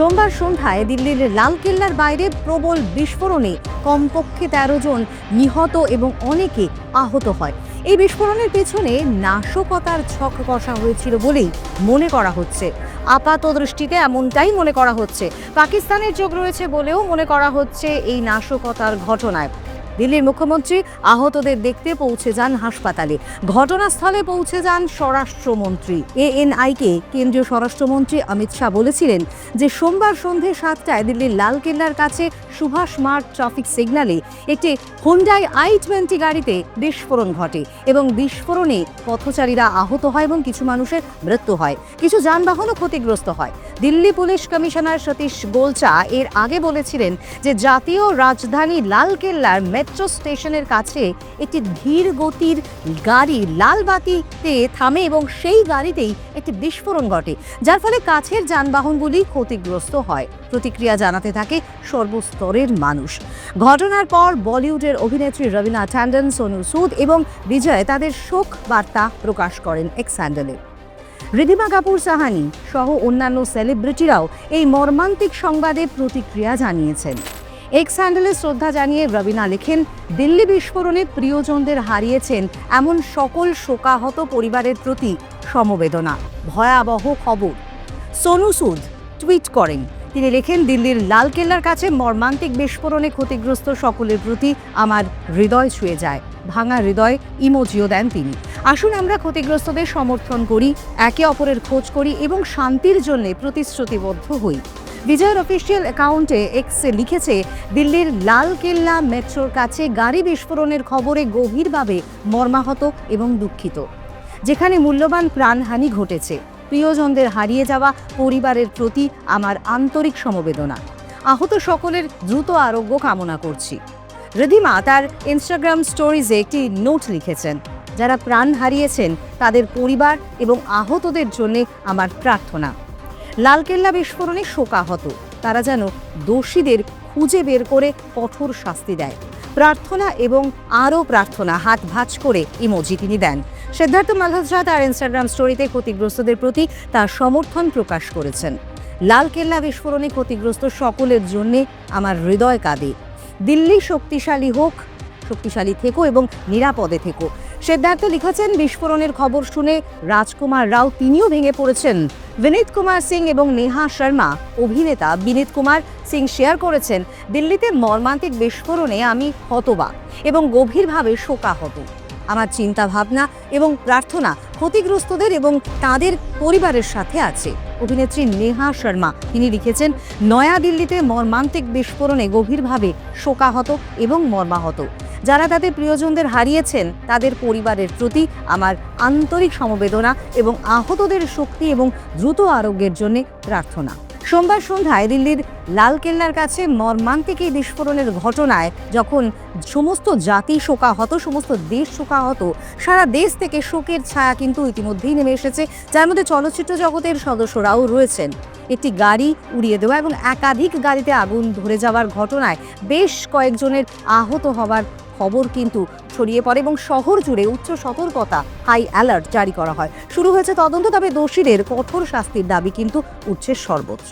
সোমবার সন্ধ্যায় দিল্লির লালকেল্লার বাইরে প্রবল বিস্ফোরণে কমপক্ষে তেরো জন নিহত এবং অনেকে আহত হয়। এই বিস্ফোরণের পেছনে নাশকতার ছক কষা হয়েছিল বলেই মনে করা হচ্ছে। আপাত দৃষ্টিতে এমনটাই মনে করা হচ্ছে। পাকিস্তানের চোখ রয়েছে বলেও মনে করা হচ্ছে এই নাশকতার ঘটনায়। দিল্লির মুখ্যমন্ত্রী আহতদের দেখতে পৌঁছে যান হাসপাতালে। ঘটনাস্থলে পৌঁছে যান স্বরাষ্ট্রমন্ত্রী। এএনআইকে কেন্দ্রীয় স্বরাষ্ট্রমন্ত্রী অমিত শাহ বলেছিলেন যে সোমবার সন্ধে সাতটায় দিল্লির লালকেল্লার কাছে সুভাষ মার্গ ট্রাফিক সিগন্যালে একটি হুন্ডাই আই টোয়েন্টি গাড়িতে বিস্ফোরণ ঘটে এবং বিস্ফোরণে পথচারীরা আহত হয় এবং কিছু মানুষের মৃত্যু হয়। কিছু যানবাহনও ক্ষতিগ্রস্ত হয়। দিল্লি পুলিশ কমিশনার সতীশ গোলচা এর আগে বলেছিলেন যে জাতীয় রাজধানী লালকেল্লার মেট্রো স্টেশনের কাছে একটি ধীর গতির গাড়ি লাল বাতিতে থামে এবং সেই গাড়িতেই একটি বিস্ফোরণ ঘটে, যার ফলে কাছের যানবাহনগুলি ক্ষতিগ্রস্ত হয়। প্রতিক্রিয়া জানাতে থাকে সর্বস্তরের মানুষ। ঘটনার পর বলিউডের অভিনেত্রী রবিনা ট্যান্ডন, সোনু সুদ এবং বিজয় তাদের শোক বার্তা প্রকাশ করেন এক্স হ্যান্ডেলে রিধিমা কাপুর, সাহানি সহ অন্যান্য সেলিব্রিটিরাও এই মর্মান্তিক সংবাদে প্রতিক্রিয়া জানিয়েছেন। এক্স হ্যান্ডেলে শ্রদ্ধা জানিয়ে রবিনা লেখেন, দিল্লি বিস্ফোরণে প্রিয়জনদের হারিয়েছেন এমন সকল শোকাহত পরিবারের প্রতি সমবেদনা। ভয়াবহ খবর। সোনু সুদ টুইট করেন, তিনি লেখেন, দিল্লির লালকেল্লার কাছে মর্মান্তিক বিস্ফোরণে ক্ষতিগ্রস্ত সকলের প্রতি আমার হৃদয় ছুঁয়ে যায়, ভাঙা হৃদয় ইমোজিও দেন তিনি। আসুন আমরা ক্ষতিগ্রস্তদের সমর্থন করি, একে অপরের খোঁজ করি এবং শান্তির জন্য প্রতিশ্রুতিবদ্ধ হই। বিজয়ের অফিসিয়াল অ্যাকাউন্টে এক্সে লিখেছে, দিল্লির লালকেল্লা মেট্রোর কাছে গাড়ি বিস্ফোরণের খবরে গভীরভাবে মর্মাহত এবং দুঃখিত। যেখানে মূল্যবান প্রাণহানি ঘটেছে। প্রিয়জনদের হারিয়ে যাওয়া পরিবারের প্রতি আমার আন্তরিক সমবেদনা। আহত সকলের দ্রুত আরোগ্য কামনা করছি। রিধিমা তার ইনস্টাগ্রাম স্টোরিজে একটি নোট লিখেছেন, যারা প্রাণ হারিয়েছেন, তাদের পরিবার এবং আহতদের জন্য আমার প্রার্থনা। লালকেল্লা বিস্ফোরণে শোকাহত। তারা যেন দোষীদের খুঁজে বের করে কঠোর শাস্তি দেয়। প্রার্থনা এবং আরও প্রার্থনা হাত ভাঁজ করে ইমোজি তিনি দেন। সিদ্ধার্থ মালহোত্রা তার ইনস্টাগ্রাম স্টোরিতে ক্ষতিগ্রস্তদের প্রতি তার সমর্থন প্রকাশ করেছেন। লালকেল্লা বিস্ফোরণে ক্ষতিগ্রস্ত সকলের জন্য আমার হৃদয় কাঁদে। দিল্লি শক্তিশালী হোক শক্তিশালী থেকো এবং নিরাপদে থেকো। সিদ্ধার্থ লিখেছেন, বিস্ফোরণের খবর শুনে রাজকুমার রাও তিনিও ভেঙে পড়েছেন। বিনীত কুমার সিং এবং নেহা শর্মা, অভিনেতা বিনীত কুমার সিং শেয়ার করেছেন, দিল্লিতে মর্মান্তিক বিস্ফোরণে আমি হতবাক এবং গভীরভাবে শোকাহত। আমার চিন্তা ভাবনা এবং প্রার্থনা ক্ষতিগ্রস্তদের এবং তাদের পরিবারের সাথে আছে। অভিনেত্রী নেহা শর্মা, তিনি লিখেছেন নয়াদিল্লিতে মর্মান্তিক বিস্ফোরণে গভীরভাবে শোকাহত এবং মর্মাহত। যারা তাদের প্রিয়জনদের হারিয়েছেন, তাদের পরিবারের প্রতি আমার আন্তরিক সমবেদনা এবং আহতদের শক্তি এবং দ্রুত আরোগ্যের জন্য প্রার্থনা। সোমবার সন্ধ্যায় দিল্লির লালকেল্লার কাছে মর্মান্তিক এই বিস্ফোরণের ঘটনায় যখন সমস্ত জাতি শোকাহত, সমস্ত দেশ শোকাহত, সারা দেশ থেকে শোকের ছায়া কিন্তু ইতিমধ্যেই নেমে এসেছে, যার মধ্যে চলচ্চিত্র জগতের সদস্যরাও রয়েছেন। একটি গাড়ি উড়িয়ে দেওয়া এবং একাধিক গাড়িতে আগুন ধরে যাওয়ার ঘটনায় বেশ কয়েকজনের আহত হওয়ার খবর কিন্তু ছড়িয়ে পড়ে এবং শহর জুড়ে উচ্চ সতর্কতা হাই অ্যালার্ট জারি করা হয়। শুরু হয়েছে তদন্ত, তবে দোষীদের কঠোর শাস্তির দাবি কিন্তু উঠছে সর্বোচ্চ